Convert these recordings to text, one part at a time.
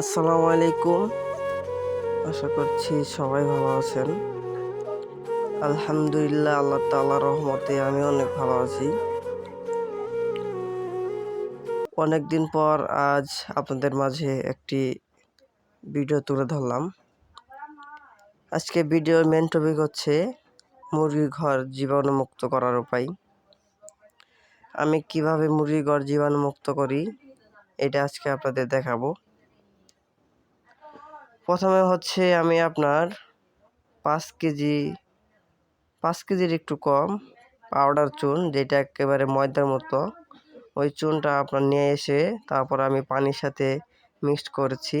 আসসালামু আলাইকুম। আশা করছি সবাই ভালো আছেন। আলহামদুলিল্লাহ, আল্লাহ তাআলা রহমতে আমি অনেক ভালো আছি। অনেক দিন পর আজ আপনাদের মাঝে একটি ভিডিও তুলে ধরলাম। আজকে ভিডিওর মেন টপিক হচ্ছে মুরগির ঘর জীবাণুমুক্ত করার উপায়। আমি কীভাবে মুরগির ঘর জীবাণুমুক্ত করি, এটা আজকে আপনাদের দেখাবো। প্রথমে হচ্ছে আমি আপনার পাঁচ কেজি, পাঁচ কেজির একটু কম পাউডার চুন, যেটা একেবারে ময়দার মতো। ওই চুনটা আপনার নিয়ে এসে তারপর আমি পানির সাথে মিক্সড করেছি।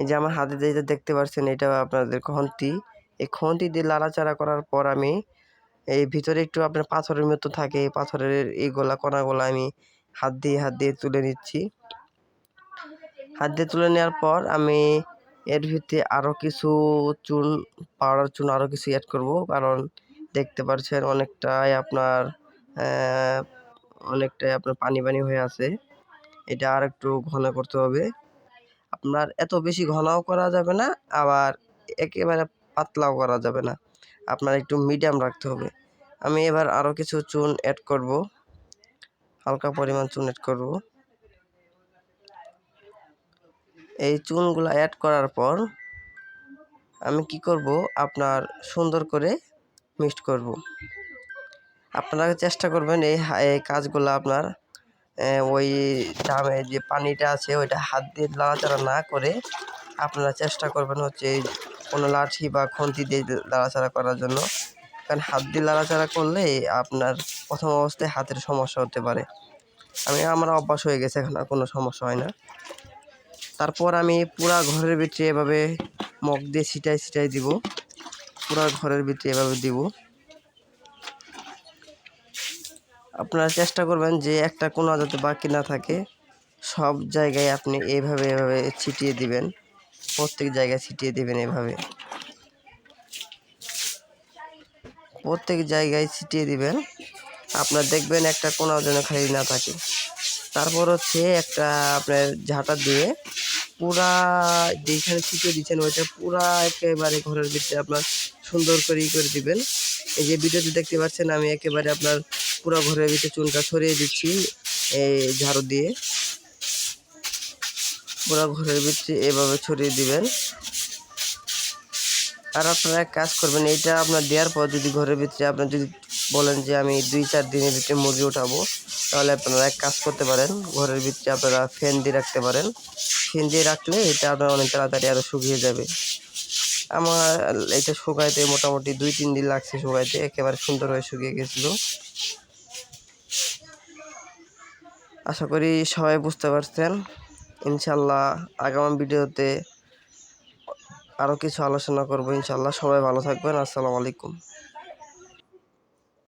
এই যে আমার হাতে যেটা দেখতে পাচ্ছেন, এটা আপনাদের খন্তি। এই খন্তি দিয়ে লাড়াচাড়া করার পর আমি এই ভিতরে একটু আপনার পাথরের মতো থাকে, এই পাথরের এইগুলা কণাগুলো আমি হাত দিয়ে হাত দিয়ে তুলে নিচ্ছি। হাত দিয়ে তুলে নেওয়ার পর আমি এর ভিতরে আরও কিছু চুন পাউডার চুন আরও কিছু অ্যাড করব। কারণ দেখতে পাচ্ছেন অনেকটাই আপনার অনেকটাই আপনার পানি পানি হয়ে আছে। এটা আর একটু ঘন করতে হবে। আপনার এত বেশি ঘনও করা যাবে না, আবার একেবারে পাতলাও করা যাবে না। আপনার একটু মিডিয়াম রাখতে হবে। আমি এবার আরও কিছু চুন অ্যাড করব। হালকা পরিমাণ চুন অ্যাড করব। এই চুনগুলো অ্যাড করার পর আমি কি করব? আপনার সুন্দর করে মিক্সড করব। আপনারা চেষ্টা করবেন এই কাজগুলো আপনার ওই জামে যে পানিটা আছে ওইটা হাত দিয়ে লাড়াচাড়া না করে আপনারা চেষ্টা করবেন হচ্ছে কোনো লাঠি বা খুন্তি দিয়ে লাড়াচাড়া করার জন্য। কারণ হাত দিয়ে লাড়াচাড়া করলে আপনার প্রথম অবস্থায় হাতের সমস্যা হতে পারে। আমি, আমার অভ্যাস হয়ে গেছে এখন আর কোনো সমস্যা হয় না। তারপর আমি পুরা ঘরের ভিতরে এভাবে মগ দিয়ে ছিটাই ছিটাই দিব। পুরা ঘরের ভিতরে এভাবে দিব। আপনারা চেষ্টা করবেন যে একটা কোনো যাতে বাকি না থাকে, সব জায়গায় আপনি এইভাবে এভাবে ছিটিয়ে দিবেন। প্রত্যেক জায়গায় ছিটিয়ে দিবেন এভাবে। প্রত্যেক জায়গায় ছিটিয়ে দিবেন। আপনার দেখবেন একটা কোনো যেন খালি না থাকে। তারপর হচ্ছে একটা আপনার ঝাঁটা দিয়ে পুরা যেখানে ছিটিয়ে দিচ্ছেন ওইটা পুরা একেবারে ঘরের ভিতরে আপনার সুন্দর করে ই করে দিবেন। এই যে ভিডিওতে দেখতে পাচ্ছেন, আমি একেবারে আপনার পুরো ঘরের ভিতরে চুনটা ছড়িয়ে দিচ্ছি এই ঝাড়ু দিয়ে। পুরো ঘরের ভিতরে এভাবে ছড়িয়ে দিবেন। আর আপনারা এক কাজ করবেন, এইটা আপনার দেওয়ার পর যদি ঘরের ভিতরে আপনার যদি বলেন যে আমি দুই চার দিনের ভিতরে মুরগি উঠাবো, তাহলে আপনারা এক কাজ করতে পারেন, ঘরের ভিতরে আপনারা ফ্যান দিয়ে রাখতে পারেন। ফ্যান দিয়ে রাখলে এটা আপনার অনেক তাড়াতাড়ি আরও শুকিয়ে যাবে। আমার এটা শুকাইতে মোটামুটি দুই তিন দিন লাগছে শুকাইতে, একেবারে সুন্দর হয়ে শুকিয়ে গেছিল। আশা করি সবাই বুঝতে পারছেন। ইনশাল্লাহ আগামী ভিডিওতে আরও কিছু আলোচনা করব ইনশাল্লাহ। সবাই ভালো থাকবেন আসসালামু আলাইকুম।